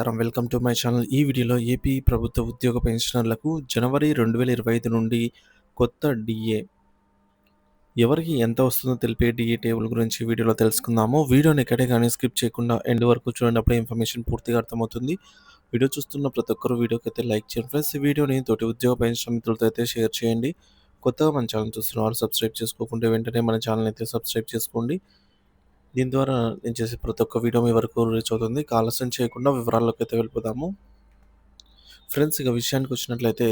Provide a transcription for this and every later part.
నమస్కారం. Welcome to my channel. ఈ వీడియోలో ఏపీ ప్రభుత్వ ఉద్యోగ పెన్షనర్లకు జనవరి రెండు వేల ఇరవై ఐదు నుండి కొత్త డిఏ. ఎవరికి ఎంత వస్తుందో తెలిపే డిఏ టేబుల్ గురించి వీడియోలో తెలుసుకుందాము. వీడియోని ఎక్కడే కానీ స్కిప్ చేయకుండా ఎండ్ వరకు చూడండి ఇన్ఫర్మేషన్ పూర్తిగా అర్థమవుతుంది. వీడియో చూస్తున్న ప్రతి ఒక్కరు వీడియోకి అయితే లైక్ చేయండి ఫ్రెండ్స్. ఈ వీడియోని తోటి ఉద్యోగ పెన్షన్ మిత్రులతో అయితే షేర్ చేయండి. కొత్తగా మన ఛానల్ చూస్తున్న వారు సబ్స్క్రైబ్ చేసుకోకుంటే వెంటనే మన ఛానల్ అయితే సబ్స్క్రైబ్ చేసుకోండి. దీని ద్వారా నేను చేసే ప్రతి ఒక్క వీడియో మీ వరకు రీచ్ అవుతుంది. ఆలస్యం చేయకుండా వివరాల్లోకి అయితే వెళ్ళిపోదాము. ఫ్రెండ్స్ ఇక విషయానికి వచ్చినట్లయితే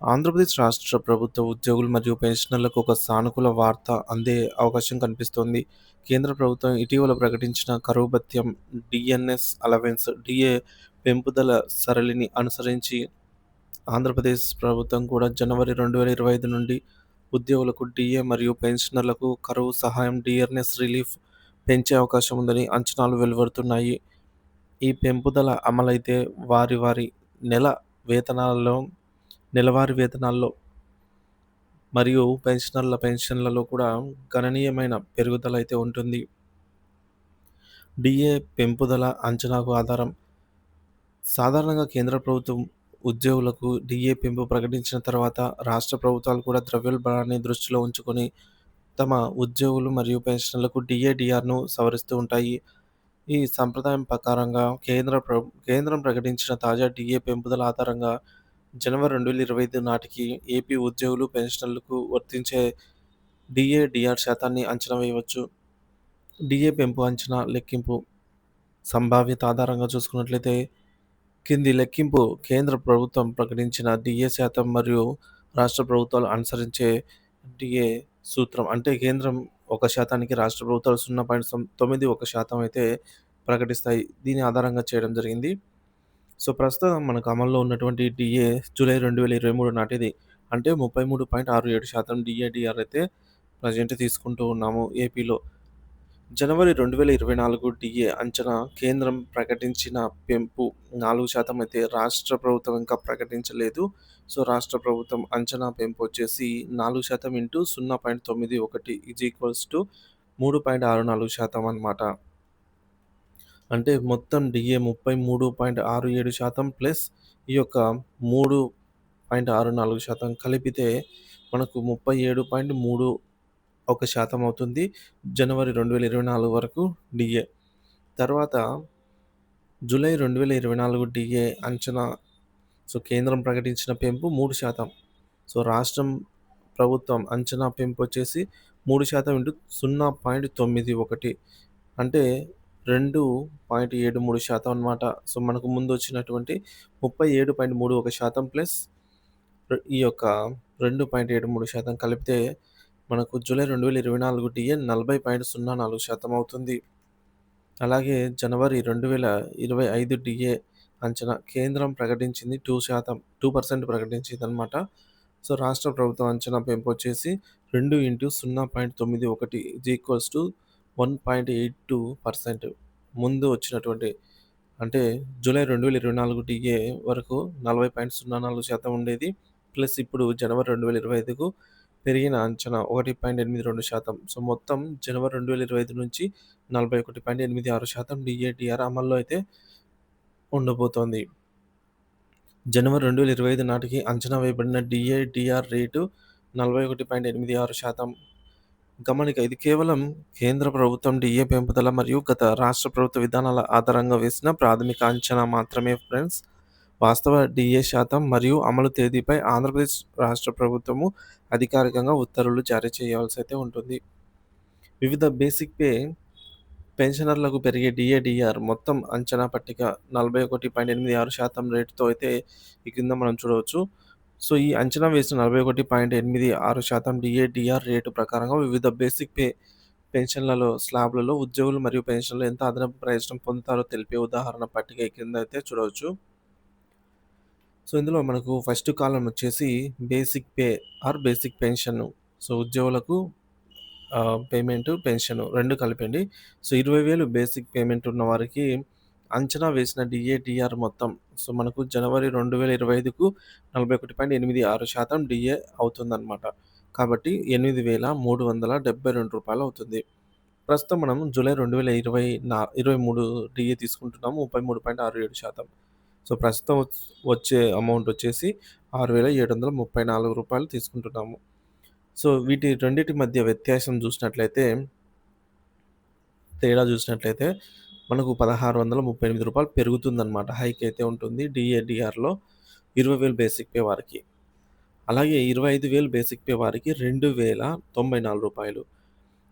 ఆంధ్రప్రదేశ్ రాష్ట్ర ప్రభుత్వ ఉద్యోగులు మరియు పెన్షనర్లకు ఒక సానుకూల వార్త అందే అవకాశం కనిపిస్తోంది. కేంద్ర ప్రభుత్వం ఇటీవల ప్రకటించిన కరువు భత్యం డిఎన్ఎస్ అలవెన్స్ డిఏ పెంపుదల సరళిని అనుసరించి ఆంధ్రప్రదేశ్ ప్రభుత్వం కూడా జనవరి రెండు వేల ఇరవై ఐదు నుండి ఉద్యోగులకు డిఏ మరియు పెన్షనర్లకు కరువు సహాయం డిఎన్ఎస్ రిలీఫ్ పెంచే అవకాశం ఉందని అంచనాలు వెలువడుతున్నాయి. ఈ పెంపుదల అమలైతే వారి వారి నెల వేతనాలలో నెలవారీ వేతనాల్లో మరియు పెన్షనర్ల పెన్షన్లలో కూడా గణనీయమైన పెరుగుదల అయితే ఉంటుంది. డిఏ పెంపుదల అంచనాకు ఆధారం సాధారణంగా కేంద్ర ప్రభుత్వం ఉద్యోగులకు డిఏ పెంపు ప్రకటించిన తర్వాత రాష్ట్ర ప్రభుత్వాలు కూడా ద్రవ్యోల్బణాన్ని దృష్టిలో ఉంచుకొని తమ ఉద్యోగులు మరియు పెన్షన్లకు డిఏడిఆర్ను సవరిస్తూ ఉంటాయి. ఈ సంప్రదాయం ప్రకారంగా కేంద్ర ప్ర కేంద్రం ప్రకటించిన తాజా డిఏ పెంపుదల ఆధారంగా జనవరి రెండు వేల ఇరవై ఐదు నాటికి ఏపీ ఉద్యోగులు పెన్షనర్లకు వర్తించే డిఏడిఆర్ శాతాన్ని అంచనా వేయవచ్చు. డిఏ పెంపు అంచనా లెక్కింపు సంభావ్యత ఆధారంగా చూసుకున్నట్లయితే కింది లెక్కింపు కేంద్ర ప్రభుత్వం ప్రకటించిన డిఏ శాతం మరియు రాష్ట్ర ప్రభుత్వాలు అనుసరించే డిఏ సూత్రం. అంటే కేంద్రం ఒక శాతానికి రాష్ట్ర ప్రభుత్వాలు సున్నా పాయింట్ తొమ్మిది ఒక శాతం అయితే ప్రకటిస్తాయి. దీని ఆధారంగా చేయడం జరిగింది. సో ప్రస్తుతం మనకు అమల్లో ఉన్నటువంటి డిఏ జూలై రెండు వేల ఇరవై మూడు నాటిది. అంటే ముప్పై మూడు పాయింట్ ఆరు ఏడు శాతం డిఏడిఆర్ అయితే ప్రజెంట్ తీసుకుంటూ ఉన్నాము ఏపీలో. జనవరి రెండు వేల ఇరవై నాలుగు డిఏ అంచనా కేంద్రం ప్రకటించిన పెంపు నాలుగు శాతం అయితే రాష్ట్ర ప్రభుత్వం ఇంకా ప్రకటించలేదు. సో రాష్ట్ర ప్రభుత్వం అంచనా పెంపు వచ్చేసి నాలుగు శాతం ఇంటూ సున్నా పాయింట్ తొమ్మిది ఒకటి ఈజ్ ఈక్వల్స్ టు మూడు పాయింట్ ఆరు నాలుగు శాతం అనమాట అంటే మొత్తం డిఏ ముప్పై మూడు పాయింట్ ఆరు ఏడు శాతం ప్లస్ ఈ యొక్క మూడు పాయింట్ ఆరు నాలుగు శాతం కలిపితే మనకు ముప్పై ఏడు పాయింట్ మూడు ఒక శాతం అవుతుంది. జనవరి రెండు వేల ఇరవై నాలుగు వరకు డిఏ. తర్వాత జూలై రెండు వేల ఇరవై నాలుగు డిఏ అంచనా సో కేంద్రం ప్రకటించిన పెంపు మూడు శాతం. సో రాష్ట్రం ప్రభుత్వం అంచనా పెంపు వచ్చేసి మూడు శాతం ఇంటూ సున్నా పాయింట్ తొమ్మిది ఒకటి. అంటే రెండు పాయింట్ ఏడు మూడు శాతం అనమాట సో మనకు ముందు వచ్చినటువంటి ముప్పై ఏడు పాయింట్ మూడు ఒక శాతం ప్లస్ ఈ యొక్క రెండు పాయింట్ ఏడు మూడు శాతం కలిపితే మనకు జూలై రెండు వేల ఇరవై నాలుగు డిఏ నలభై పాయింట్ సున్నా నాలుగు శాతం అవుతుంది. అలాగే జనవరి రెండు వేల ఇరవై ఐదు డిఏ అంచనా కేంద్రం ప్రకటించింది టూ శాతం టూ పర్సెంట్ ప్రకటించింది అనమాట సో రాష్ట్ర ప్రభుత్వం అంచనా పెంపు వచ్చేసి రెండు ఇంటూ సున్నా పాయింట్ తొమ్మిది ఒకటి is equals to one point eight two percent ముందు వచ్చినటువంటి అంటే జూలై రెండు వేల ఇరవై నాలుగు డిఏ వరకు నలభై పాయింట్ సున్నా నాలుగు శాతం ఉండేది. ప్లస్ ఇప్పుడు జనవరి రెండు వేల ఇరవై ఐదుకు పెరిగిన అంచనా ఒకటి పాయింట్ ఎనిమిది రెండు శాతం. సో మొత్తం జనవరి రెండు వేల ఇరవై ఐదు నుంచి నలభై ఒకటి పాయింట్ ఎనిమిది ఆరు శాతం డిఏటిఆర్ అమల్లో అయితే ఉండబోతోంది. జనవరి రెండు వేల ఇరవై ఐదు నాటికి అంచనా వేయబడిన డిఏటిఆర్ రేటు నలభై ఒకటి పాయింట్ ఎనిమిది ఆరు శాతం. గమనిక ఇది కేవలం కేంద్ర ప్రభుత్వం డిఏ పెంపుదల మరియు గత రాష్ట్ర ప్రభుత్వ విధానాల ఆధారంగా వేసిన ప్రాథమిక అంచనా మాత్రమే ఫ్రెండ్స్. వాస్తవ డిఏ శాతం మరియు అమలు తేదీపై ఆంధ్రప్రదేశ్ రాష్ట్ర ప్రభుత్వము అధికారికంగా ఉత్తర్వులు జారీ చేయవలసి అయితే ఉంటుంది. వివిధ బేసిక్ పే పెన్షనర్లకు పెరిగే డిఏడిఆర్ మొత్తం అంచనా పట్టిక నలభై ఒకటి పాయింట్ ఎనిమిది ఆరు శాతం రేటుతో అయితే ఈ కింద మనం చూడవచ్చు. సో ఈ అంచనా వేసిన నలభై ఒకటి పాయింట్ ఎనిమిది ఆరు శాతం డిఏడిఆర్ రేటు ప్రకారంగా వివిధ బేసిక్ పే పెన్షన్లలో స్లాబ్లలో ఉద్యోగులు మరియు పెన్షన్లు ఎంత అదనపు ప్రయోజనం పొందుతారో తెలిపే ఉదాహరణ పట్టిక కింద అయితే చూడవచ్చు. సో ఇందులో మనకు ఫస్ట్ కాలం వచ్చేసి basic pay or basic pension so ఉద్యోగులకు పేమెంట్ పెన్షన్ రెండు కలిపండి. సో ఇరవై వేలు బేసిక్ పేమెంట్ ఉన్న వారికి అంచనా వేసిన డిఏ మొత్తం. సో మనకు జనవరి రెండు వేల ఇరవై ఐదుకు నలభై ఒకటి పాయింట్ ఎనిమిది ఆరు శాతం డిఏ అవుతుందన్నమాట. కాబట్టి ఎనిమిది వేల మూడు వందల డెబ్బై రెండు రూపాయలు అవుతుంది. ప్రస్తుతం మనం జూలై 2020 నా ఇరవై మూడు డిఏ తీసుకుంటున్నాము. 33.67% సో ప్రస్తుతం వచ్చే అమౌంట్ వచ్చేసి ఆరు వేల ఏడు వందల ముప్పై నాలుగు రూపాయలు తీసుకుంటున్నాము. సో వీటి రెండింటి మధ్య వ్యత్యాసం చూసినట్లయితే తేడా చూసినట్లయితే మనకు పదహారు వందల ముప్పై ఎనిమిది రూపాయలు పెరుగుతుందన్నమాట. హైక్ అయితే ఉంటుంది డిఏడిఆర్లో ఇరవై వేలు బేసిక్ పే వారికి. అలాగే ఇరవై ఐదు వేలు బేసిక్ పే వారికి రెండు వేల తొంభై నాలుగు రూపాయలు.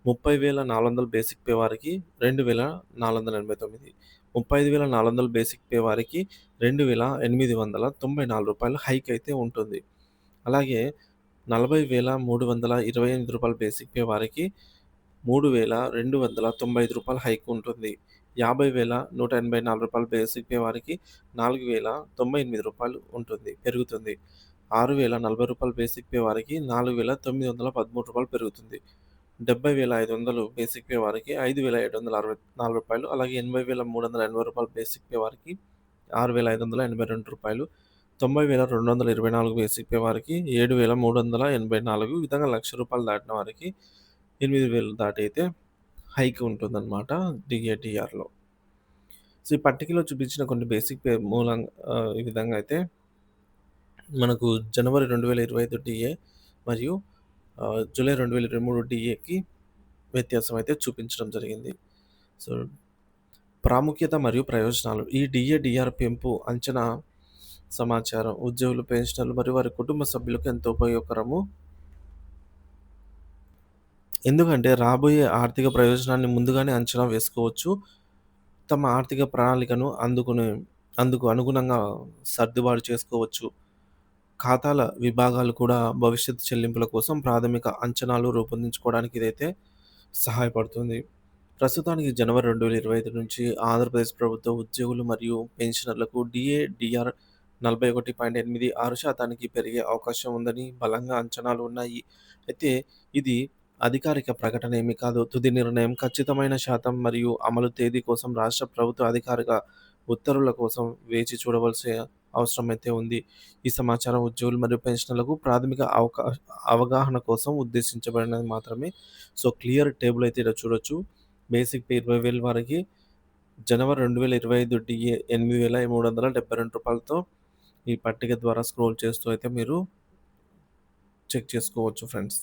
ముప్పై వేల నాలుగు వందల బేసిక్ పే వారికి రెండు వేల నాలుగు వందల ఎనభై తొమ్మిది. ముప్పై ఐదు వేల నాలుగు వందల బేసిక్ పే వారికి రెండు వేల ఎనిమిది వందల తొంభై నాలుగు రూపాయల హైక్ అయితే ఉంటుంది. అలాగే నలభై వేల మూడు వందల ఇరవై ఎనిమిది రూపాయల బేసిక్ పే వారికి మూడు వేల రెండు వందల తొంభై ఐదు రూపాయల హైక్ ఉంటుంది. యాభై వేల నూట ఎనభై నాలుగు రూపాయల బేసిక్ పే వారికి నాలుగు వేల తొంభై ఎనిమిది రూపాయలు ఉంటుంది పెరుగుతుంది. ఆరు వేల నలభై రూపాయల బేసిక్ పే వారికి నాలుగు వేల తొమ్మిది వందల పదమూడు రూపాయలు పెరుగుతుంది. డెబ్బై వేల ఐదు వందలు బేసిక్ పే వారికి ఐదు వేల ఏడు వందల అరవై నాలుగు రూపాయలు అలాగే ఎనభై వేల మూడు వందల ఎనభై రూపాయలు బేసిక్ పే వారికి ఆరు వేల ఐదు వందల ఎనభై రెండు రూపాయలు తొంభై వేల రెండు వందల ఇరవై నాలుగు బేసిక్ పే వారికి ఏడు వేల మూడు వందల ఎనభై నాలుగు విధంగా లక్ష రూపాయలు దాటిన వారికి ఎనిమిది వేలు దాటి అయితే హైక్ ఉంటుందన్నమాట డిఏటిఆర్లో సో ఈ పట్టికలో చూపించిన కొన్ని బేసిక్ పే మూలం ఈ విధంగా అయితే మనకు జనవరి రెండు వేల ఇరవై ఐదు డిఏ మరియు ఆహ్, జూలై 2023 డీఏకి వ్యత్యాసం అయితే చూపించడం జరిగింది. సో, ప్రాముఖ్యత మరియు ప్రయోజనాలు ఈ డిఏ డిఆర్ పెంపు అంచనా సమాచారం ఉద్యోగులు, పెన్షనర్లు మరియు వారి కుటుంబ సభ్యులకు ఎంతో ఉపయోగకరము. ఎందుకంటే రాబోయే ఆర్థిక ప్రయోజనాన్ని ముందుగానే అంచనా వేసుకోవచ్చు. తమ ఆర్థిక ప్రణాళికను అందుకునే అందుకు అనుగుణంగా సర్దుబాటు చేసుకోవచ్చు. ఖాతాల విభాగాలు కూడా భవిష్యత్తు చెల్లింపుల కోసం ప్రాథమిక అంచనాలు రూపొందించుకోవడానికి ఇదైతే సహాయపడుతుంది. ప్రస్తుతానికి జనవరి 2025 నుంచి ఆంధ్రప్రదేశ్ ప్రభుత్వ ఉద్యోగులు మరియు పెన్షనర్లకు డిఏడిఆర్ నలభై ఒకటి పాయింట్ ఎనిమిది ఆరు శాతానికి పెరిగే అవకాశం ఉందని బలంగా అంచనాలు ఉన్నాయి. అయితే ఇది అధికారిక ప్రకటన ఏమీ కాదు. తుది నిర్ణయం ఖచ్చితమైన శాతం మరియు అమలు తేదీ కోసం రాష్ట్ర ప్రభుత్వ అధికారిక ఉత్తర్వుల కోసం వేచి చూడవలసిన అవసరమైతే ఉంది. ఈ సమాచారం ఉద్యోగులు మరియు పెన్షనర్లకు ప్రాథమిక అవకా అవగాహన కోసం ఉద్దేశించబడినది మాత్రమే. సో, క్లియర్ టేబుల్ అయితే ఇక్కడ చూడొచ్చు. బేసిక్ పే 20,000 వారికి జనవరి రెండు వేల ఇరవై ఐదు డిఏ ఎనిమిది వేల మూడు వందల డెబ్బై రెండు రూపాయలతో ఈ పట్టిక ద్వారా స్క్రోల్ చేస్తూ అయితే మీరు చెక్ చేసుకోవచ్చు ఫ్రెండ్స్.